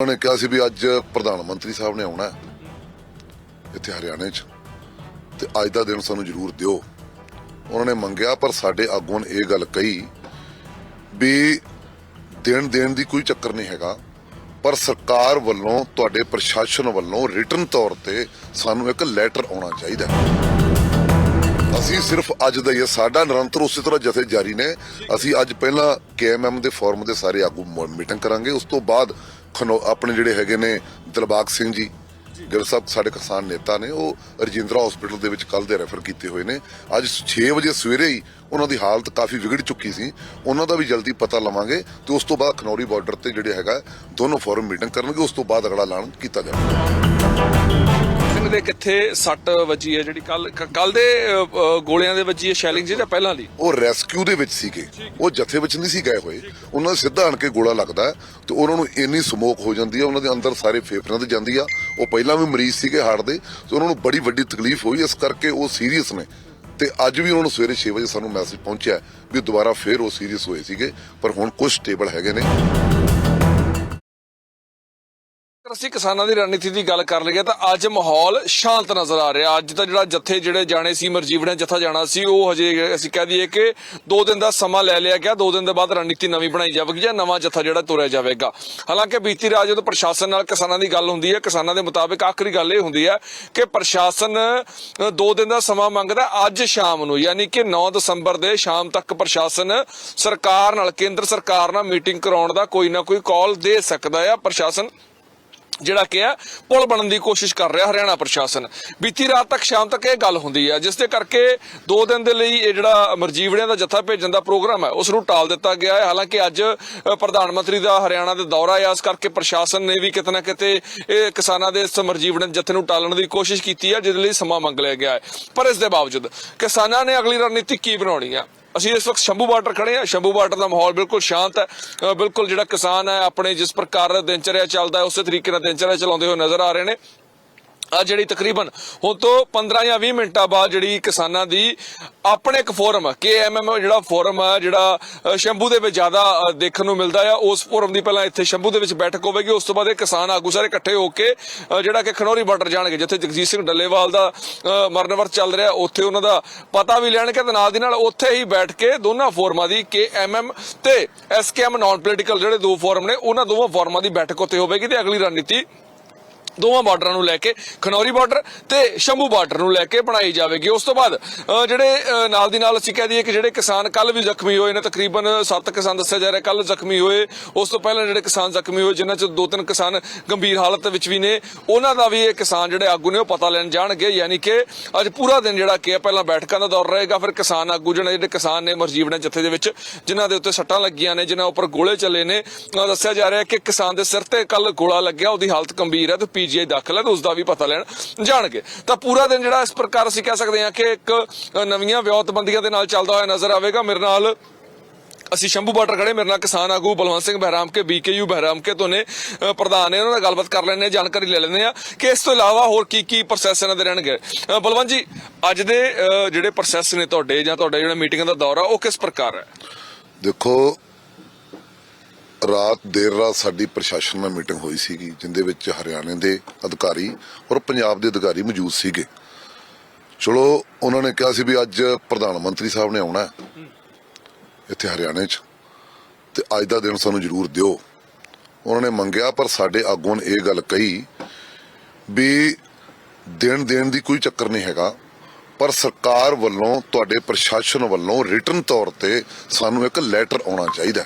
ਉਹਨਾਂ ਨੇ ਕਿਹਾ ਸੀ ਵੀ ਅੱਜ ਪ੍ਰਧਾਨ ਮੰਤਰੀ ਸਾਹਿਬ ਨੇ ਆਉਣਾ ਇੱਥੇ ਹਰਿਆਣੇ 'ਚ। ਤੇ ਅੱਜ ਦਾ ਦਿਨ ਸਾਨੂੰ ਜ਼ਰੂਰ ਦਿਓ। ਉਹਨਾਂ ਨੇ ਮੰਗਿਆ, ਪਰ ਸਾਡੇ ਆਗੂਆਂ ਨੇ ਇਹ ਗੱਲ ਕਹੀ ਵੀ ਦੇਣ ਦੇਣ ਦੀ ਕੋਈ ਚੱਕਰ ਨਹੀਂ ਹੈਗਾ, ਪਰ ਸਰਕਾਰ ਵੱਲੋਂ, ਤੁਹਾਡੇ ਪ੍ਰਸ਼ਾਸਨ ਵੱਲੋਂ ਰਿਟਰਨ ਤੌਰ ਤੇ ਸਾਨੂੰ ਇੱਕ ਲੈਟਰ ਆਉਣਾ ਚਾਹੀਦਾ ਅਸੀਂ ਸਿਰਫ ਅੱਜ ਦਾ ਹੀ ਸਾਡਾ ਨਿਰੰਤਰ ਉਸੇ ਤਰ੍ਹਾਂ ਜਥੇ ਜਾਰੀ ਨੇ। ਅਸੀਂ ਅੱਜ ਪਹਿਲਾਂ ਕੇਐਮਐਮ ਦੇ ਫੋਰਮ ਦੇ ਸਾਰੇ ਆਗੂ ਮੀਟਿੰਗ ਕਰਾਂਗੇ, ਉਸ ਤੋਂ ਬਾਅਦ ਖਨੋ ਆਪਣੇ ਜਿਹੜੇ ਹੈਗੇ ਨੇ ਦਿਲਬਾਗ ਸਿੰਘ ਜੀ ਗਿਲ ਸਾਹਿਬ ਸਾਡੇ ਕਿਸਾਨ ਨੇਤਾ ਨੇ, ਉਹ ਰਜਿੰਦਰਾ ਹਸਪੀਟਲ ਦੇ ਵਿੱਚ ਕੱਲ ਦੇ ਰੈਫਰ ਕੀਤੇ ਹੋਏ ਨੇ। ਅੱਜ 6 ਵਜੇ ਸਵੇਰੇ ਹੀ ਉਹਨਾਂ ਦੀ ਹਾਲਤ ਕਾਫੀ ਵਿਗੜ ਚੁੱਕੀ ਸੀ। ਉਹਨਾਂ ਦਾ ਵੀ ਜਲਦੀ ਪਤਾ ਲਵਾਂਗੇ ਤੇ ਉਸ ਤੋਂ ਬਾਅਦ ਖਨੌਰੀ ਬਾਰਡਰ ਤੇ ਜਿਹੜੇ ਹੈਗਾ, ਦੋਨੋਂ ਫੋਰਮ ਮੀਟਿੰਗ ਕਰਨਗੇ, ਉਸ ਤੋਂ ਬਾਅਦ ਅਗਲਾ ਐਲਾਨ ਕੀਤਾ ਜਾਵੇਗਾ। ਸਿੰਘ ਦੇ ਕਿੱਥੇ ਸੱਟ ਵੱਜੀ ਹੈ ਜਿਹੜੀ ਕੱਲ ਕੱਲ ਦੇ ਗੋਲਿਆਂ ਦੇ ਵੱਜੀ ਹੈ ਸ਼ੈਲਿੰਗ ਜੀ ਜਾਂ ਪਹਿਲਾਂ ਦੀ? ਉਹ ਰੈਸਕਿਊ ਦੇ ਵਿੱਚ ਸੀਗੇ। ਉਹ ਜਥੇ ਵਿੱਚ ਨਹੀਂ ਸੀ ਗਏ ਹੋਏ। ਉਹਨਾਂ ਦੇ ਸਿੱਧਾ ਆਣ ਕੇ ਗੋਲਾ ਲੱਗਦਾ ਤੇ ਉਹਨਾਂ ਨੂੰ ਇੰਨੀ ਸਮੋਕ ਹੋ ਜਾਂਦੀ ਹੈ ਉਹਨਾਂ ਦੇ ਅੰਦਰ ਸਾਰੇ ਫੇਫੜਿਆਂ ਤੇ ਜਾਂਦੀ ਆ। ਉਹ ਪਹਿਲਾਂ ਵੀ ਮਰੀਜ਼ ਸੀਗੇ ਹਾਰਟ ਦੇ ਤੇ ਉਹਨਾਂ ਨੂੰ ਬੜੀ ਵੱਡੀ ਤਕਲੀਫ ਹੋਈ। ਇਸ ਕਰਕੇ ਉਹ ਸੀਰੀਅਸ ਨੇ। ਤੇ ਅੱਜ ਵੀ ਉਹਨਾਂ ਨੂੰ ਸਵੇਰੇ 6 ਵਜੇ ਸਾਨੂੰ ਮੈਸੇਜ ਪਹੁੰਚਿਆ ਵੀ ਦੁਬਾਰਾ ਫੇਰ ਉਹ ਸੀਰੀਅਸ ਹੋਏ ਸੀਗੇ। ਪਰ ਹੁਣ ਕੁਝ ਸਟੇਬਲ ਹੈਗੇ ਨੇ। ਅਸੀਂ ਕਿਸਾਨਾਂ ਦੀ ਰਣਨੀਤੀ ਦੀ ਗੱਲ ਕਰ ਲਈਏ ਤਾਂ ਅੱਜ ਮਾਹੌਲ ਸ਼ਾਂਤ ਨਜ਼ਰ ਆ ਰਿਹਾ। ਅੱਜ ਤਾਂ ਜਿਹੜਾ ਜੱਥੇ ਜਿਹੜੇ ਜਾਣੇ ਸੀ ਮਰਜੀਵੜਿਆਂ ਜਥਾ ਜਾਣਾ ਸੀ, ਉਹ ਹਜੇ ਅਸੀਂ ਕਹਿ ਦਈਏ ਕਿ 2 ਦਿਨ ਦਾ ਸਮਾਂ ਲੈ ਲਿਆ ਗਿਆ। 2 ਦਿਨ ਦੇ ਬਾਅਦ ਰਣਨੀਤੀ ਨਵੀਂ ਬਣਾਈ ਜਾਵੇਗੀ ਜਾਂ ਨਵਾਂ ਜਥਾ ਜਿਹੜਾ ਤੁਰਿਆ ਜਾਵੇਗਾ। ਹਾਲਾਂਕਿ ਬੀਤੀ ਰਾਤ ਜਦੋਂ ਪ੍ਰਸ਼ਾਸਨ ਨਾਲ ਕਿਸਾਨਾਂ ਦੀ ਗੱਲ ਹੁੰਦੀ ਹੈ, ਕਿਸਾਨਾਂ ਦੇ ਮੁਤਾਬਿਕ ਆਖਰੀ ਗੱਲ ਇਹ ਹੁੰਦੀ ਹੈ ਕਿ ਪ੍ਰਸ਼ਾਸਨ 2 ਦਿਨ ਦਾ ਸਮਾਂ ਮੰਗਦਾ ਅੱਜ ਸ਼ਾਮ ਨੂੰ। ਯਾਨੀ ਕਿ 9 ਦਸੰਬਰ ਦੇ ਸ਼ਾਮ ਤੱਕ ਪ੍ਰਸ਼ਾਸਨ ਸਰਕਾਰ ਨਾਲ, ਕੇਂਦਰ ਸਰਕਾਰ ਨਾਲ ਮੀਟਿੰਗ ਕਰਾਉਣ ਦਾ ਕੋਈ ਨਾ ਕੋਈ ਕਾਲ ਦੇ ਸਕਦਾ ਆ। ਪ੍ਰਸ਼ਾਸਨ ਜਿਹੜਾ ਕਿ ਹੈ, ਪੁਲ ਬਣਨ ਦੀ ਕੋਸ਼ਿਸ਼ ਕਰ ਰਿਹਾ ਹਰਿਆਣਾ ਪ੍ਰਸ਼ਾਸਨ। ਬੀਤੀ ਰਾਤ ਤੱਕ, ਸ਼ਾਮ ਤੱਕ ਇਹ ਗੱਲ ਹੁੰਦੀ ਹੈ, ਜਿਸ ਦੇ ਕਰਕੇ 2 ਦਿਨ ਦੇ ਲਈ ਇਹ ਜਿਹੜਾ ਮਰਜੀਵੜਿਆਂ ਦਾ ਜੱਥਾ ਭੇਜਣ ਦਾ ਪ੍ਰੋਗਰਾਮ ਹੈ, ਉਸ ਨੂੰ ਟਾਲ ਦਿੱਤਾ ਗਿਆ ਹੈ। ਹਾਲਾਂਕਿ ਅੱਜ ਪ੍ਰਧਾਨ ਮੰਤਰੀ ਦਾ ਹਰਿਆਣਾ ਦੇ ਦੌਰਾ ਹੈ, ਇਸ ਕਰਕੇ ਪ੍ਰਸ਼ਾਸਨ ਨੇ ਵੀ ਕਿਤੇ ਨਾ ਕਿਤੇ ਇਹ ਕਿਸਾਨਾਂ ਦੇ ਇਸ ਮਰਜੀਵੜਿਆਂ ਜੱਥੇ ਨੂੰ ਟਾਲਣ ਦੀ ਕੋਸ਼ਿਸ਼ ਕੀਤੀ ਹੈ, ਜਿਹਦੇ ਲਈ ਸਮਾਂ ਮੰਗ ਲਿਆ ਗਿਆ ਹੈ। ਪਰ ਇਸ ਦੇ ਬਾਵਜੂਦ ਕਿਸਾਨਾਂ ਨੇ ਅਗਲੀ ਰਣਨੀਤੀ ਕੀ ਬਣਾਉਣੀ ਹੈ? ਅਸੀਂ ਇਸ ਵਕਤ ਸ਼ੰਭੂ ਬਾਰਡਰ ਖੜੇ ਆ ਸ਼ੰਭੂ ਬਾਰਡਰ ਦਾ ਮਾਹੌਲ ਬਿਲਕੁਲ ਸ਼ਾਂਤ ਹੈ। ਬਿਲਕੁਲ ਜਿਹੜਾ ਕਿਸਾਨ ਹੈ, ਆਪਣੇ ਜਿਸ ਪ੍ਰਕਾਰ ਦਿਨਚਰਿਆ ਚੱਲਦਾ ਹੈ, ਉਸੇ ਤਰੀਕੇ ਨਾਲ ਦਿਨਚਰਿਆ ਚਲਾਉਂਦੇ ਹੋਏ ਨਜ਼ਰ ਆ ਰਹੇ ਨੇ। ਆ ਜਿਹੜੀ ਤਕਰੀਬਨ ਹੁਣ ਤੋਂ 15 ਜਾਂ 20 ਮਿੰਟਾਂ ਬਾਅਦ ਜਿਹੜੀ ਕਿਸਾਨਾਂ ਦੀ ਆਪਣੇ ਇੱਕ ਫੋਰਮ KMM ਜਿਹੜਾ ਫੋਰਮ ਹੈ ਜਿਹੜਾ ਸ਼ੰਭੂ ਦੇ ਵਿੱਚ ਜ਼ਿਆਦਾ ਦੇਖਣ ਨੂੰ ਮਿਲਦਾ ਆ ਉਸ ਫੋਰਮ ਦੀ ਪਹਿਲਾਂ ਇੱਥੇ ਸ਼ੰਭੂ ਦੇ ਵਿੱਚ ਬੈਠਕ ਹੋਵੇਗੀ ਉਸ ਤੋਂ ਬਾਅਦ ਇਹ ਕਿਸਾਨ ਆਗੂ ਸਾਰੇ ਇਕੱਠੇ ਹੋ ਕੇ ਜਿਹੜਾ ਕਿ ਖਨੌਰੀ ਬਾਰਡਰ ਜਾਣਗੇ ਜਿੱਥੇ ਜਗਜੀਤ ਸਿੰਘ ਡੱਲੇਵਾਲ ਦਾ ਅ, ਮਰਨਵਰ ਚੱਲ ਰਿਹਾ ਉੱਥੇ ਉਹਨਾਂ ਦਾ ਪਤਾ ਵੀ ਲੈਣਗੇ ਤੇ ਨਾਲ ਦੀ ਨਾਲ ਉੱਥੇ ਹੀ ਬੈਠ ਕੇ ਦੋਨਾਂ ਫੋਰਮਾਂ ਦੀ KMM ਤੇ SKM ਨਾਨ ਪੋਲੀਟੀਕਲ ਜਿਹੜੇ ਦੋ ਫੋਰਮ ਨੇ ਉਹਨਾਂ ਦੋਵਾਂ ਫੋਰਮਾਂ ਦੀ ਬੈਠਕ ਉੱਥੇ ਹੋਵੇਗੀ ਤੇ ਅਗਲੀ ਰਣਨੀਤੀ ਦੋਵਾਂ ਬਾਰਡਰਾਂ ਨੂੰ ਲੈ ਕੇ ਖਨੌਰੀ ਬਾਰਡਰ ਤੇ ਸ਼ੰਭੂ ਬਾਰਡਰ ਨੂੰ ਲੈ ਕੇ ਬਣਾਈ ਜਾਵੇਗੀ। ਉਸ ਤੋਂ ਬਾਅਦ ਜਿਹੜੇ ਨਾਲ ਦੀ ਨਾਲ ਅਸੀਂ ਕਹਿ ਦਈਏ ਕਿ ਜਿਹੜੇ ਕਿਸਾਨ ਕੱਲ ਵੀ ਜ਼ਖਮੀ ਹੋਏ ਨੇ, ਤਕਰੀਬਨ 7 ਕਿਸਾਨ ਦੱਸਿਆ ਜਾ ਰਿਹਾ ਕੱਲ ਜ਼ਖਮੀ ਹੋਏ। ਉਸ ਤੋਂ ਪਹਿਲਾਂ ਜਿਹੜੇ ਕਿਸਾਨ ਜ਼ਖਮੀ ਹੋਏ, ਜਿਨ੍ਹਾਂ ਚ ਦੋ ਤਿੰਨ ਕਿਸਾਨ ਗੰਭੀਰ ਹਾਲਤ ਵਿੱਚ ਵੀ ਨੇ, ਉਹਨਾਂ ਦਾ ਵੀ ਇਹ ਕਿਸਾਨ ਜਿਹੜੇ ਆਗੂ ਨੇ ਉਹ ਪਤਾ ਲੈਣ ਜਾਣਗੇ। ਯਾਨੀ ਕਿ ਅੱਜ ਪੂਰਾ ਦਿਨ ਜਿਹੜਾ ਕਿ ਪਹਿਲਾਂ ਬੈਠਕਾਂ ਦਾ ਦੌਰ ਰਹੇਗਾ, ਫਿਰ ਕਿਸਾਨ ਆਗੂ ਜਿਹੜੇ ਜਿਹੜੇ ਕਿਸਾਨ ਨੇ ਮਰਜੀਵੜੇ ਜੱਥੇ ਦੇ ਵਿੱਚ, ਜਿਨ੍ਹਾਂ ਦੇ ਉੱਤੇ ਸੱਟਾਂ ਲੱਗੀਆਂ ਨੇ, ਜਿਨ੍ਹਾਂ ਉੱਪਰ ਗੋਲੇ ਚੱਲੇ ਨੇ। ਦੱਸਿਆ ਜਾ ਰਿਹਾ ਕਿ ਕਿਸਾਨ ਦੇ ਸਿਰ ਤੇ ਕੱਲ ਗੋਲਾ ਲੱਗਿਆ, ਉਹਦੀ ਹਾਲਤ ਗੰਭੀਰ ਹੈ ਤੇ ਪੀਜੀਆਈ ਦਾਖਲ ਹੈ ਤੇ ਉਸ ਦਾ ਵੀ ਪਤਾ ਲੈਣ, ਜਾਣਗੇ। ਤਾਂ ਪੂਰਾ ਦਿਨ ਜਿਹੜਾ ਇਸ ਪ੍ਰਕਾਰ ਅਸੀਂ ਕਹਿ ਸਕਦੇ ਹਾਂ ਕਿ ਇੱਕ ਨਵੀਆਂ ਵਿਉਂਤਬੰਦੀਆਂ ਦੇ ਨਾਲ ਚੱਲਦਾ ਹੋਇਆ ਨਜ਼ਰ ਆਵੇਗਾ। ਮੇਰੇ ਨਾਲ ਅਸੀਂ ਸ਼ੰਭੂ ਬਾਰਡਰ ਖੜੇ ਮੇਰੇ ਨਾਲ ਕਿਸਾਨ ਆਗੂ ਬਲਵੰਤ ਸਿੰਘ ਬਹਿਰਾਮ ਕੇ ਬੀਕੇਯੂ ਬਹਿਰਾਮ ਕੇ ਤੋਂ ਨੇ ਪ੍ਰਧਾਨ ਨੇ ਉਹਨਾਂ ਨਾਲ ਗੱਲਬਾਤ ਕਰ ਲੈਣੇ ਜਾਣਕਾਰੀ ਲੈ ਲੈਂਦੇ ਆ ਕਿ ਇਸ ਤੋਂ ਇਲਾਵਾ ਹੋਰ ਕੀ ਕੀ ਪ੍ਰੋਸੈਸ ਇਹਨਾਂ ਦੇ ਰਹਿਣਗੇ? ਬਲਵੰਤ ਜੀ, ਅੱਜ ਦੇ ਜਿਹੜੇ ਪ੍ਰੋਸੈਸ ਨੇ ਤੁਹਾਡੇ ਜਾਂ ਤੁਹਾਡੇ ਜਿਹੜਾ ਮੀਟਿੰਗ ਦਾ ਦੌਰ ਆ, ਉਹ ਕਿਸ ਪ੍ਰਕਾਰ ਹੈ? ਦੇਖੋ ਰਾਤ ਦੇਰ ਰਾਤ ਸਾਡੀ ਪ੍ਰਸ਼ਾਸਨ ਨਾਲ ਮੀਟਿੰਗ ਹੋਈ ਸੀਗੀ, ਜਿੰਦੇ ਵਿੱਚ ਹਰਿਆਣੇ ਦੇ ਅਧਿਕਾਰੀ ਔਰ ਪੰਜਾਬ ਦੇ ਅਧਿਕਾਰੀ ਮੌਜੂਦ ਸੀਗੇ। ਚਲੋ, ਉਹਨਾਂ ਨੇ ਕਿਹਾ ਸੀ ਵੀ ਅੱਜ ਪ੍ਰਧਾਨ ਮੰਤਰੀ ਸਾਹਿਬ ਨੇ ਆਉਣਾ ਇੱਥੇ ਹਰਿਆਣੇ 'ਚ, ਤੇ ਅੱਜ ਦਾ ਦਿਨ ਸਾਨੂੰ ਜ਼ਰੂਰ ਦਿਓ। ਉਹਨਾਂ ਨੇ ਮੰਗਿਆ, ਪਰ ਸਾਡੇ ਆਗੂਆਂ ਨੇ ਇਹ ਗੱਲ ਕਹੀ ਵੀ ਦੇਣ ਦੇਣ ਦੀ ਕੋਈ ਚੱਕਰ ਨਹੀਂ ਹੈਗਾ, ਪਰ ਸਰਕਾਰ ਵੱਲੋਂ, ਤੁਹਾਡੇ ਪ੍ਰਸ਼ਾਸਨ ਵੱਲੋਂ ਰਿਟਨ ਤੌਰ ਤੇ ਸਾਨੂੰ ਇੱਕ ਲੈਟਰ ਆਉਣਾ ਚਾਹੀਦਾ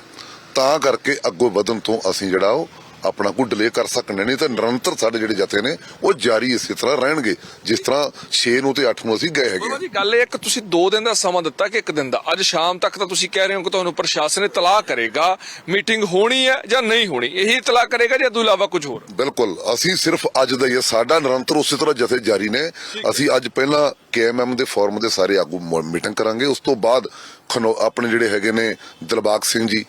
ਤਾਂ ਕਰਕੇ ਅੱਗੋਂ ਵਧਣ ਤੋਂ ਅਸੀਂ ਜਿਹੜਾ ਉਹ ਆਪਣਾ ਕੋਈ ਡਿਲੇ ਕਰ ਸਕਣੇ ਨਹੀਂ ਤਾਂ ਨਿਰੰਤਰ ਸਾਡੇ ਜਿਹੜੇ ਜਥੇ ਨੇ ਉਹ ਜਾਰੀ ਇਸੇ ਤਰ੍ਹਾਂ ਰਹਿਣਗੇ ਜਿਸ ਤਰ੍ਹਾਂ 6 ਨੂੰ ਤੇ 8 ਨੂੰ ਅਸੀਂ ਗਏ ਹੈਗੇ। ਜੀ ਗੱਲ ਇਹ ਕਿ ਤੁਸੀਂ 2 ਦਿਨ ਦਾ ਸਮਾਂ ਦਿੱਤਾ ਕਿ 1 ਦਿਨ ਦਾ। ਅੱਜ ਸ਼ਾਮ ਤੱਕ ਤਾਂ ਤੁਸੀਂ ਕਹਿ ਰਹੇ ਹੋ ਕਿ ਤੁਹਾਨੂੰ ਪ੍ਰਸ਼ਾਸਨ ਇਤਲਾਹ ਕਰੇਗਾ ਮੀਟਿੰਗ ਹੋਣੀ ਹੈ ਜਾਂ ਨਹੀਂ ਹੋਣੀ ਇਹੀ ਇਤਲਾਹ ਕਰੇਗਾ ਜਾਂ ਤੋਂ ਇਲਾਵਾ ਕੁਝ ਹੋਰ? ਬਿਲਕੁਲ ਅਸੀਂ ਸਿਰਫ ਅੱਜ ਦਾ ਹੀ ਸਾਡਾ ਨਿਰੰਤਰ ਉਸੇ ਤਰ੍ਹਾਂ ਜਥੇ ਜਾਰੀ ਨੇ। ਅਸੀਂ ਅੱਜ ਪਹਿਲਾਂ ਕੇਐਮਐਮ ਦੇ ਫੋਰਮ ਦੇ ਸਾਰੇ ਆਗੂ ਮੀਟਿੰਗ ਕਰਾਂਗੇ ਉਸ ਤੋਂ ਬਾਅਦ ਆਪਣੇ ਜਿਹੜੇ ਹੈਗੇ ਨੇ ਦਿਲਬਾਗ ਸਿੰਘ ਜੀ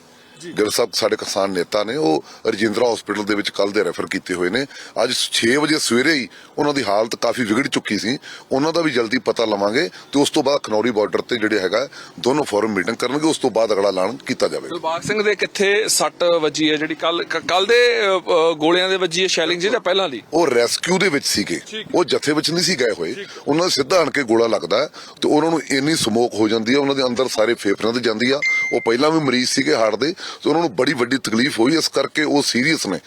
ਗਿੱਲ ਸਾਹਿਬ ਸਾਡੇ ਕਿਸਾਨ ਨੇਤਾ ਨੇ ਉਹ ਰਜਿੰਦਰਾ ਹਸਪੀਟਲ ਦੇ ਵਿੱਚ ਕੱਲ ਦੇ ਰੈਫਰ ਕੀਤੇ ਹੋਏ ਨੇ। ਅੱਜ 6 ਵਜੇ ਸਵੇਰੇ ਹੀ ਉਹਨਾਂ ਦੀ ਹਾਲਤ ਕਾਫੀ ਵਿਗੜ ਚੁੱਕੀ ਸੀ। ਉਹਨਾਂ ਦਾ ਵੀ ਜਲਦੀ ਪਤਾ ਲਵਾਂਗੇ ਤੇ ਉਸ ਤੋਂ ਬਾਅਦ ਖਨੌਰੀ ਬਾਰਡਰ ਤੇ ਜਿਹੜੇ ਹੈਗਾ ਦੋਨੋਂ ਫੋਰਮ ਮੀਟਿੰਗ ਕਰਨਗੇ। ਉਸ ਤੋਂ ਬਾਅਦ ਅਗਲਾ ਐਲਾਨ ਕੀਤਾ ਜਾਵੇਗਾ। ਦਿਲਬਾਗ ਸਿੰਘ ਦੇ ਕਿੱਥੇ ਸੱਟ ਵੱਜੀ ਹੈ? ਜਿਹੜੀ ਕੱਲ ਕੱਲ ਦੇ ਗੋਲਿਆਂ ਦੇ ਵੱਜੀ ਹੈ ਸ਼ੈਲਿੰਗ ਜੀ ਜਾਂ ਪਹਿਲਾਂ ਦੀ? ਉਹ ਰੈਸਕਿਊ ਦੇ ਵਿੱਚ ਸੀਗੇ। ਉਹ ਜਥੇ ਵਿੱਚ ਨਹੀਂ ਸੀ ਗਏ ਹੋਏ। ਉਹਨਾਂ ਦਾ ਸਿੱਧਾ ਆਣ ਕੇ ਗੋਲਾ ਲੱਗਦਾ ਤੇ ਉਹਨਾਂ ਨੂੰ ਇੰਨੀ ਸਮੋਕ ਹੋ ਜਾਂਦੀ ਹੈ। ਉਹਨਾਂ ਦੇ ਅੰਦਰ ਸਾਰੇ ਫੇਫੜਿਆਂ ਤੇ ਜਾਂਦੀ ਆ। ਉਹ ਪਹਿਲਾਂ ਵੀ ਮਰੀਜ਼ ਸੀਗੇ ਹਾਰਟ ਦੇ। ਤੇ ਉਹਨਾਂ ਨੂੰ ਬੜੀ ਵੱਡੀ ਤਕਲੀਫ ਹੋਈ, ਇਸ ਕਰਕੇ ਉਹ ਸੀਰੀਅਸ ਨੇ।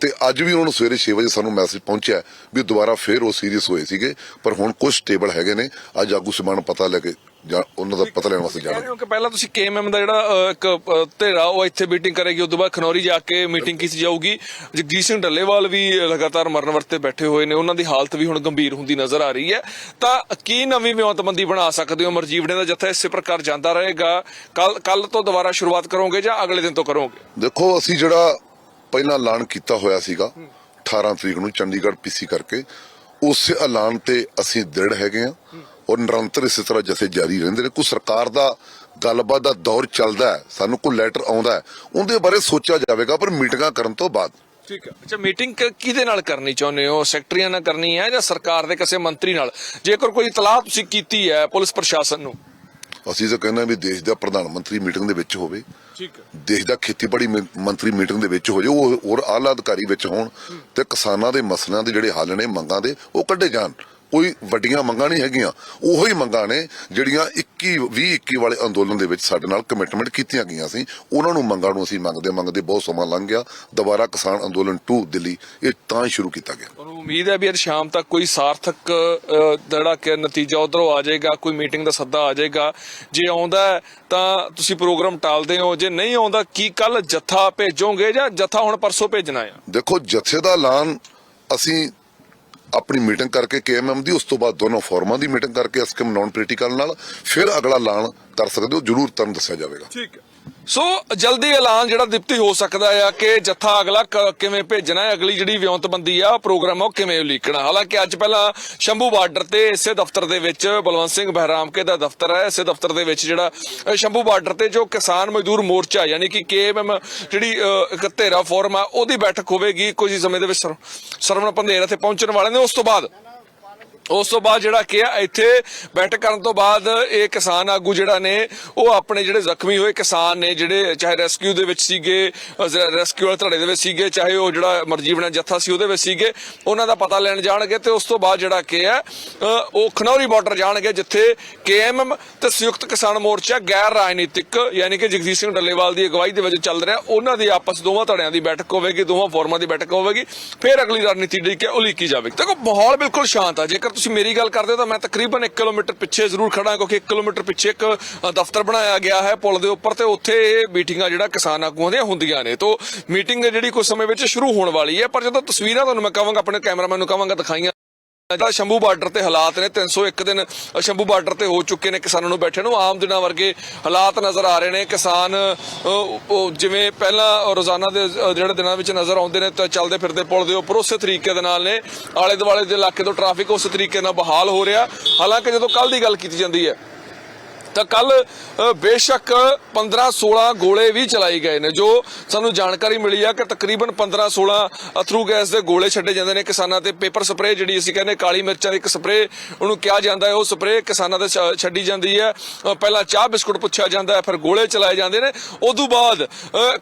ਤੇ ਅੱਜ ਵੀ ਉਹਨਾਂ ਨੂੰ ਸਵੇਰੇ 6 ਵਜੇ ਸਾਨੂੰ ਮੈਸੇਜ ਪਹੁੰਚਿਆ ਵੀ ਦੁਬਾਰਾ ਫੇਰ ਉਹ ਸੀਰੀਅਸ ਹੋਏ ਸੀਗੇ, ਪਰ ਹੁਣ ਕੁਝ ਸਟੇਬਲ ਹੈਗੇ ਨੇ, ਅੱਜ ਆਗੂ ਸਮਾਨ ਪਤਾ ਲੈ ਕੇ ਜਾਂ ਉਹਨਾਂ ਦਾ ਪਤਾ ਲੈਣ ਵਾਸਤੇ ਕਹਿ ਰਹੇ ਜਾਣਾ ਹੋ ਕਿ ਪਹਿਲਾਂ ਤੁਸੀਂ ਕੇਐਮਐਮ ਦਾ ਜਿਹੜਾ ਇੱਕ ਅ, ਧਿਰਾ ਉਹ ਇੱਥੇ ਮੀਟਿੰਗ ਕਰੇਗੀ ਉਸ ਤੋਂ ਬਾਅਦ ਖਨੌਰੀ ਜਾ ਕੇ ਮੀਟਿੰਗ ਕੀਤੀ ਜਾਊਗੀ। ਜਗਜੀਤ ਸਿੰਘ ਡੱਲੇਵਾਲ ਵੀ ਲਗਾਤਾਰ ਮਰਨ ਵਰਤੇ ਬੈਠੇ ਹੋਏ ਨੇ। ਉਹਨਾਂ ਦੀ ਹਾਲਤ ਵੀ ਹੁਣ ਗੰਭੀਰ ਹੁੰਦੀ ਨਜ਼ਰ ਆ ਰਹੀ ਹੈ। ਤਾਂ ਕੀ ਨਵੀਂ ਵਿਉਂਤਬੰਦੀ ਬਣਾ ਸਕਦੇ ਹੋ? ਮਰਜੀਵੜੇ ਦਾ ਜੱਥਾ ਇਸੇ ਪ੍ਰਕਾਰ ਜਾਂਦਾ ਰਹੇਗਾ। ਕੱਲ ਕੱਲ ਤੋਂ ਦੁਬਾਰਾ ਸ਼ੁਰੂਆਤ ਕਰੋਗੇ ਜਾਂ ਅਗਲੇ ਦਿਨ ਤੋਂ ਕਰੋਗੇ? ਦੇਖੋ ਅਸੀਂ ਜਿਹੜਾ ਪਹਿਲਾਂ ਐਲਾਨ ਕੀਤਾ ਹੋਇਆ ਸੀਗਾ 18 ਤਰੀਕ ਨੂੰ ਚੰਡੀਗੜ੍ਹ ਪੀਸੀ ਕਰਕੇ ਉਸੇ ਐਲਾਨ ਤੇ ਅਸੀਂ ਦ੍ਰਿੜ ਹੈਗੇ ਆ ਔਰ ਨਿਰੰਤਰ ਇਸੇ ਤਰ੍ਹਾਂ ਜਥੇ ਜਾਰੀ ਰਹਿੰਦੇ ਨੇ। ਕੋਈ ਸਰਕਾਰ ਦਾ ਗੱਲਬਾਤ ਦਾ ਦੌਰ ਚੱਲਦਾ ਹੈ ਸਾਨੂੰ ਕੋਈ ਲੈਟਰ ਆਉਂਦਾ ਹੈ ਉਹਦੇ ਬਾਰੇ ਸੋਚਿਆ ਜਾਵੇਗਾ ਪਰ ਮੀਟਿੰਗਾਂ ਕਰਨ ਤੋਂ ਬਾਅਦ। ਠੀਕ ਹੈ। ਅੱਛਾ ਮੀਟਿੰਗ ਕਿਹਦੇ ਨਾਲ ਕਰਨੀ ਚਾਹੁੰਦੇ ਹੋ? ਸੈਕਟਰੀਆਂ ਨਾਲ ਕਰਨੀ ਹੈ ਜਾਂ ਸਰਕਾਰ ਦੇ ਕਿਸੇ ਮੰਤਰੀ ਨਾਲ? ਜੇਕਰ ਕੋਈ ਇਤਲਾਹ ਤੁਸੀਂ ਕੀਤੀ ਹੈ ਪੁਲਿਸ ਪ੍ਰਸ਼ਾਸਨ ਨੂੰ? ਅਸੀਂ ਤਾਂ ਕਹਿੰਦੇ ਵੀ ਦੇਸ਼ ਦਾ ਪ੍ਰਧਾਨ ਮੰਤਰੀ ਮੀਟਿੰਗ ਦੇ ਵਿੱਚ ਹੋਵੇ। ਠੀਕ ਹੈ। ਦੇਸ਼ ਦਾ ਖੇਤੀਬਾੜੀ ਮੰਤਰੀ ਮੀਟਿੰਗ ਦੇ ਵਿੱਚ ਹੋ ਜਾਏ ਉਹ ਹੋਰ ਆਲਾ ਅਧਿਕਾਰੀ ਵਿੱਚ ਹੋਣ ਤੇ ਕਿਸਾਨਾਂ ਦੇ ਮਸਲਿਆਂ ਦੇ ਜਿਹੜੇ ਹੱਲ ਨੇ ਮੰਗਾਂ ਦੇ ਉਹ ਕੱਢੇ ਜਾਣ। ਕੋਈ ਵੱਡੀਆਂ ਮੰਗਾਂ ਨਹੀਂ ਹੈਗੀਆਂ। ਉਹੋ ਹੀ ਮੰਗਾਂ ਨੇ ਜਿਹੜੀਆਂ 21 20 21 ਵਾਲੇ ਅੰਦੋਲਨ ਦੇ ਵਿੱਚ ਸਾਡੇ ਨਾਲ ਕਮਿਟਮੈਂਟ ਕੀਤੀਆਂ ਗਈਆਂ ਸੀ। ਉਹਨਾਂ ਨੂੰ ਮੰਗਾਂ ਨੂੰ ਅਸੀਂ ਮੰਗਦੇ ਮੰਗਦੇ ਬਹੁਤ ਸਮਾਂ ਲੰਘ ਗਿਆ। ਦੁਬਾਰਾ ਕਿਸਾਨ ਅੰਦੋਲਨ 2 ਦਿੱਲੀ ਇਹ ਤਾਂ ਸ਼ੁਰੂ ਕੀਤਾ ਗਿਆ। ਤੁਹਾਨੂੰ ਉਮੀਦ ਹੈ ਵੀ ਅੱਜ ਸ਼ਾਮ ਤੱਕ ਕੋਈ ਸਾਰਥਕ ਜਿਹੜਾ ਕਿ ਨਤੀਜਾ ਉਧਰੋਂ ਆ ਜਾਏਗਾ ਕੋਈ ਮੀਟਿੰਗ ਦਾ ਸੱਦਾ ਆ ਜਾਏਗਾ। ਜੇ ਆਉਂਦਾ ਤਾਂ ਤੁਸੀਂ ਪ੍ਰੋਗਰਾਮ ਟਾਲਦੇ ਹੋ। ਜੇ ਨਹੀਂ ਆਉਂਦਾ ਕੀ ਕੱਲ ਜੱਥਾ ਭੇਜੋਗੇ ਜਾਂ ਜੱਥਾ ਹੁਣ ਪਰਸੋਂ ਭੇਜਣਾ ਆ? ਦੇਖੋ ਜਥੇ ਦਾ ਐਲਾਨ ਅਸੀਂ ਆਪਣੀ ਮੀਟਿੰਗ ਕਰਕੇ ਕੇਐਮਐਮ ਦੀ, ਉਸ ਤੋਂ ਬਾਅਦ ਦੋਨੋਂ ਫੋਰਮਾਂ ਦੀ ਮੀਟਿੰਗ ਕਰਕੇ ਐਸਕੇਐਮ ਨਾਨ ਪੋਲੀਟੀਕਲ ਨਾਲ, ਫਿਰ ਅਗਲਾ ਐਲਾਨ ਕਰ ਸਕਦੇ ਹੋ, ਜਰੂਰ ਤੁਹਾਨੂੰ ਦੱਸਿਆ ਜਾਵੇਗਾ। ਠੀਕ ਹੈ। ਸੋ ਜਲਦੀ ਐਲਾਨ ਜਿਹੜਾ ਦਿੱਤੀ ਹੋ ਸਕਦਾ ਆ ਕਿ ਜੱਥਾ ਅਗਲਾ ਕਿਵੇਂ ਭੇਜਣਾ ਹੈ, ਅਗਲੀ ਜਿਹੜੀ ਵਿਉਂਤਬੰਦੀ ਆ ਪ੍ਰੋਗਰਾਮ ਉਹ ਕਿਵੇਂ ਉਲੀਕਣਾ? ਹਾਲਾਂਕਿ ਅੱਜ ਪਹਿਲਾਂ ਸ਼ੰਭੂ ਬਾਰਡਰ ਤੇ ਇਸੇ ਦਫ਼ਤਰ ਦੇ ਵਿੱਚ ਬਲਵੰਤ ਸਿੰਘ ਬਹਿਰਾਮਕੇ ਦਾ ਦਫ਼ਤਰ ਹੈ। ਇਸੇ ਦਫ਼ਤਰ ਦੇ ਵਿੱਚ ਜਿਹੜਾ ਸ਼ੰਭੂ ਬਾਰਡਰ ਤੇ ਜੋ ਕਿਸਾਨ ਮਜ਼ਦੂਰ ਮੋਰਚਾ, ਯਾਨੀ ਕਿ ਕੇਐਮਐਮ ਜਿਹੜੀ ਇੱਕ ਧੇਰਾ ਫੋਰਮ ਆ, ਉਹਦੀ ਬੈਠਕ ਹੋਵੇਗੀ। ਕੁਝ ਸਮੇਂ ਦੇ ਵਿੱਚ ਸਰ- ਸਰਵਣ ਪੰਧੇਰ ਇੱਥੇ ਪਹੁੰਚਣ ਵਾਲੇ ਨੇ। ਉਸ ਤੋਂ ਬਾਅਦ ਉਸ ਤੋਂ ਬਾਅਦ ਜਿਹੜਾ ਕਿ ਆ, ਇੱਥੇ ਬੈਠਕ ਕਰਨ ਤੋਂ ਬਾਅਦ ਇਹ ਕਿਸਾਨ ਆਗੂ ਜਿਹੜਾ ਨੇ, ਉਹ ਆਪਣੇ ਜਿਹੜੇ ਜ਼ਖਮੀ ਹੋਏ ਕਿਸਾਨ ਨੇ, ਜਿਹੜੇ ਚਾਹੇ ਰੈਸਕਿਊ ਦੇ ਵਿੱਚ ਸੀਗੇ ਰੈਸਕਿਊ ਵਾਲੇ ਧੜੇ ਦੇ ਵਿੱਚ ਸੀਗੇ, ਚਾਹੇ ਉਹ ਜਿਹੜਾ ਮਰਜੀਵਣਾ ਜੱਥਾ ਸੀ ਉਹਦੇ ਵਿੱਚ ਸੀਗੇ, ਉਹਨਾਂ ਦਾ ਪਤਾ ਲੈਣ ਜਾਣਗੇ ਤੇ ਉਸ ਤੋਂ ਬਾਅਦ ਜਿਹੜਾ ਕਿ ਆ ਉਹ ਖਨੌਰੀ ਬਾਰਡਰ ਜਾਣਗੇ, ਜਿੱਥੇ ਕੇਐਮਐਮ ਤੇ ਸੰਯੁਕਤ ਕਿਸਾਨ ਮੋਰਚਾ ਗੈਰ ਰਾਜਨੀਤਿਕ ਯਾਨੀ ਕਿ ਜਗਜੀਤ ਸਿੰਘ ਡੱਲੇਵਾਲ ਦੀ ਅਗਵਾਈ ਦੇ ਵਿੱਚ ਚੱਲ ਰਿਹਾ, ਉਹਨਾਂ ਦੀ ਆਪਸ ਦੋਵਾਂ ਧੜਿਆਂ ਦੀ ਬੈਠਕ ਹੋਵੇਗੀ, ਦੋਵਾਂ ਫੋਰਮਾਂ ਦੀ ਬੈਠਕ ਹੋਵੇਗੀ, ਫਿਰ ਅਗਲੀ ਰਣਨੀਤੀ ਜਿਹੜੀ ਕਿ ਉਲੀਕੀ ਜਾਵੇਗੀ। ਦੇਖੋ, ਮਾਹੌਲ ਬਿਲਕੁਲ ਸ਼ਾਂਤ ਆ, ਜੇਕਰ ਤੁਸੀਂ ਮੇਰੀ ਗੱਲ ਕਰਦੇ ਹੋ ਤਾਂ ਮੈਂ ਤਕਰੀਬਨ 1 ਕਿਲੋਮੀਟਰ ਪਿੱਛੇ ਜ਼ਰੂਰ ਖੜਾ ਕਿਉਂਕਿ 1 ਕਿਲੋਮੀਟਰ ਪਿੱਛੇ ਇੱਕ ਦਫ਼ਤਰ ਬਣਾਇਆ ਗਿਆ ਹੈ ਪੁਲ ਦੇ ਉੱਪਰ ਤੇ ਉੱਥੇ ਇਹ ਮੀਟਿੰਗਾਂ ਜਿਹੜਾ ਕਿਸਾਨ ਆਗੂਆਂ ਦੀਆਂ ਹੁੰਦੀਆਂ ਨੇ। ਤੋਂ ਮੀਟਿੰਗ ਜਿਹੜੀ ਕੁਝ ਸਮੇਂ ਵਿੱਚ ਸ਼ੁਰੂ ਹੋਣ ਵਾਲੀ ਹੈ, ਪਰ ਜਦੋਂ ਤਸਵੀਰਾਂ ਤੁਹਾਨੂੰ ਮੈਂ ਕਹਾਂਗਾ, ਆਪਣੇ ਕੈਮਰਾਮੈਨ ਨੂੰ ਕਹਾਂਗਾ, ਦਿਖਾਈਆਂ ਜਿਹੜਾ ਸ਼ੰਭੂ ਬਾਰਡਰ ਤੇ ਹਾਲਾਤ ਨੇ। 301 ਦਿਨ ਸ਼ੰਭੂ ਬਾਰਡਰ ਤੇ ਹੋ ਚੁੱਕੇ ਨੇ ਕਿਸਾਨਾਂ ਨੂੰ ਬੈਠੇ ਨੂੰ। ਆਮ ਦਿਨਾਂ ਵਰਗੇ ਹਾਲਾਤ ਨਜ਼ਰ ਆ ਰਹੇ ਨੇ। ਕਿਸਾਨ ਜਿਵੇਂ ਪਹਿਲਾਂ ਰੋਜ਼ਾਨਾ ਦੇ ਜਿਹੜੇ ਦਿਨਾਂ ਵਿੱਚ ਨਜ਼ਰ ਆਉਂਦੇ ਨੇ, ਤਾਂ ਚੱਲਦੇ ਫਿਰਦੇ ਪੁਲ ਦੇ ਉੱਪਰ, ਉਸੇ ਤਰੀਕੇ ਦੇ ਨਾਲ ਨੇ। ਆਲੇ ਦੁਆਲੇ ਦੇ ਇਲਾਕੇ ਤੋਂ ਟ੍ਰੈਫਿਕ ਉਸ ਤਰੀਕੇ ਨਾਲ ਬਹਾਲ ਹੋ ਰਿਹਾ। ਹਾਲਾਂਕਿ ਜਦੋਂ ਕੱਲ ਦੀ ਗੱਲ ਕੀਤੀ ਜਾਂਦੀ ਹੈ ਤਾਂ ਕੱਲ ਬੇਸ਼ੱਕ 15 16 ਗੋਲੇ ਵੀ ਚਲਾਏ ਗਏ ਨੇ, ਜੋ ਸਾਨੂੰ ਜਾਣਕਾਰੀ ਮਿਲੀ ਆ ਕਿ ਤਕਰੀਬਨ 15 16 ਅਥਰੂ ਗੈਸ ਦੇ ਗੋਲੇ ਛੱਡੇ ਜਾਂਦੇ ਨੇ ਕਿਸਾਨਾਂ ਤੇ ਪੇਪਰ ਸਪਰੇਅ ਜਿਹੜੀ ਅਸੀਂ ਕਹਿੰਦੇ ਕਾਲੀ ਮਿਰਚਾਂ ਦੀ ਇੱਕ ਸਪਰੇਅ, ਉਹਨੂੰ ਕਿਹਾ ਜਾਂਦਾ ਹੈ, ਉਹ ਸਪਰੇਅ ਕਿਸਾਨਾਂ ਤੇ ਛ- ਛੱਡੀ ਜਾਂਦੀ ਹੈ। ਪਹਿਲਾਂ ਚਾਹ ਬਿਸਕੁਟ ਪੁੱਛਿਆ ਜਾਂਦਾ ਹੈ, ਫਿਰ ਗੋਲੇ ਚਲਾਏ ਜਾਂਦੇ ਨੇ। ਉਦੋਂ ਬਾਅਦ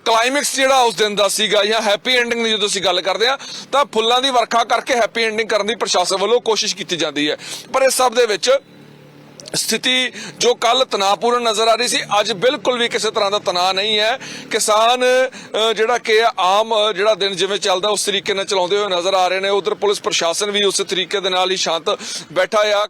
ਕਲਾਈਮੈਕਸ ਜਿਹੜਾ ਉਸ ਦਿਨ ਦਾ ਸੀਗਾ ਜਾਂ ਹੈਪੀ ਐਂਡਿੰਗ ਦੀ ਜਦੋਂ ਅਸੀਂ ਗੱਲ ਕਰਦੇ ਆ ਤਾਂ ਫੁੱਲਾਂ ਦੀ ਵਰਖਾ ਕਰਕੇ ਹੈਪੀ ਐਂਡਿੰਗ ਕਰਨ ਦੀ ਪ੍ਰਸ਼ਾਸਨ ਵੱਲੋਂ ਕੋਸ਼ਿਸ਼ ਕੀਤੀ ਜਾਂਦੀ ਹੈ। ਪਰ ਇਸ ਸਭ ਦੇ ਵਿੱਚ ਸਥਿਤੀ ਜੋ ਕੱਲ ਤਣਾਅਪੂਰਨ ਨਜ਼ਰ ਆ ਰਹੀ ਸੀ, ਅੱਜ ਬਿਲਕੁਲ ਵੀ ਕਿਸੇ ਤਰ੍ਹਾਂ ਦਾ ਤਣਾਅ ਨਹੀਂ ਹੈ। ਕਿਸਾਨ ਜਿਹੜਾ ਕਿ ਆਮ ਜਿਹੜਾ ਦਿਨ ਜਿਵੇਂ ਚੱਲਦਾ, ਉਸ ਤਰੀਕੇ ਨਾਲ ਚਲਾਉਂਦੇ ਹੋਏ ਨਜ਼ਰ ਆ ਰਹੇ ਨੇ। ਉਧਰ ਪੁਲਿਸ ਪ੍ਰਸ਼ਾਸਨ ਵੀ ਉਸੇ ਤਰੀਕੇ ਦੇ ਨਾਲ ਹੀ ਸ਼ਾਂਤ ਬੈਠਾ ਆ।